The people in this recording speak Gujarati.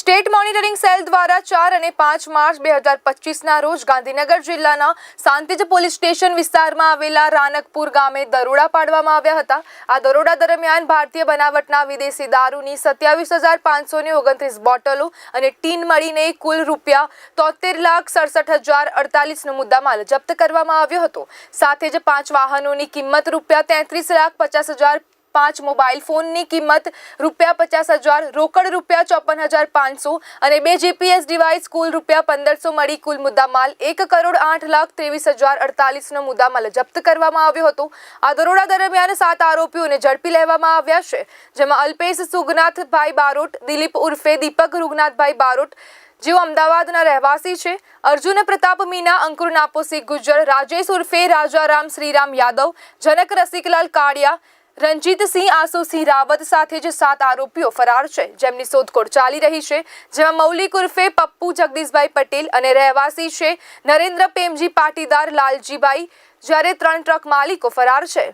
સ્ટેટ મોનિટરિંગ સેલ દ્વારા ચાર અને પાંચ માર્ચ બે હજાર પચીસના રોજ ગાંધીનગર જિલ્લાના શાંતિજ પોલીસ સ્ટેશન વિસ્તારમાં આવેલા રાનકપુર ગામે દરોડા પાડવામાં આવ્યા હતા. આ દરોડા દરમિયાન ભારતીય બનાવટના વિદેશી દારૂની સત્યાવીસ હજાર પાંચસો ને ઓગણત્રીસ બોટલો અને ટીન મળીને કુલ રૂપિયા તોતેર લાખ સડસઠ હજાર અડતાલીસનો મુદ્દામાલ જપ્ત કરવામાં આવ્યો હતો. સાથે જ પાંચ વાહનોની કિંમત રૂપિયા તેત્રીસ લાખ પચાસ હજાર પાંચ મોબાઈલ ફોનની કિંમત રૂપિયા પચાસ હજાર, રોકડ રૂપિયા ચોપન હજાર પાંચસો અને બે જીપીએસ ડિવાઇસ કુલ રૂપિયા પંદરસો મળી કુલ મુદ્દામાલ એક કરોડ આઠ લાખ ત્રેવીસ હજાર અડતાલીસનો મુદ્દામાલ જપ્ત કરવામાં આવ્યો હતો. આ દરોડા દરમિયાન સાત આરોપીઓને ઝડપી લેવામાં આવ્યા છે, જેમાં અલ્પેશ સુગનાથભાઈ બારોટ, દિલીપ ઉર્ફે દીપક રૂગનાથભાઈ બારોટ, જેઓ અમદાવાદના રહેવાસી છે, અર્જુન પ્રતાપ મીના, અંકુર નાપોસી ગુજર રાજેશ ઉર્ફે રાજારામ શ્રીરામ યાદવ, જનક રસિકલાલ કાળિયા રંજીતસિંહ આસુસિંહ રાવત સાથે જ સાત આરોપીઓ ફરાર છે. જેમની શોધખોળ ચાલી રહી છે. જેમાં મૌલિક ઉર્ફે પપ્પુ જગદીશભાઈ પટેલ અને રહેવાસી છે નરેન્દ્ર પ્રેમજી પાટીદાર લાલજીભાઈ, જ્યારે ત્રણ ટ્રક માલિકો ફરાર છે.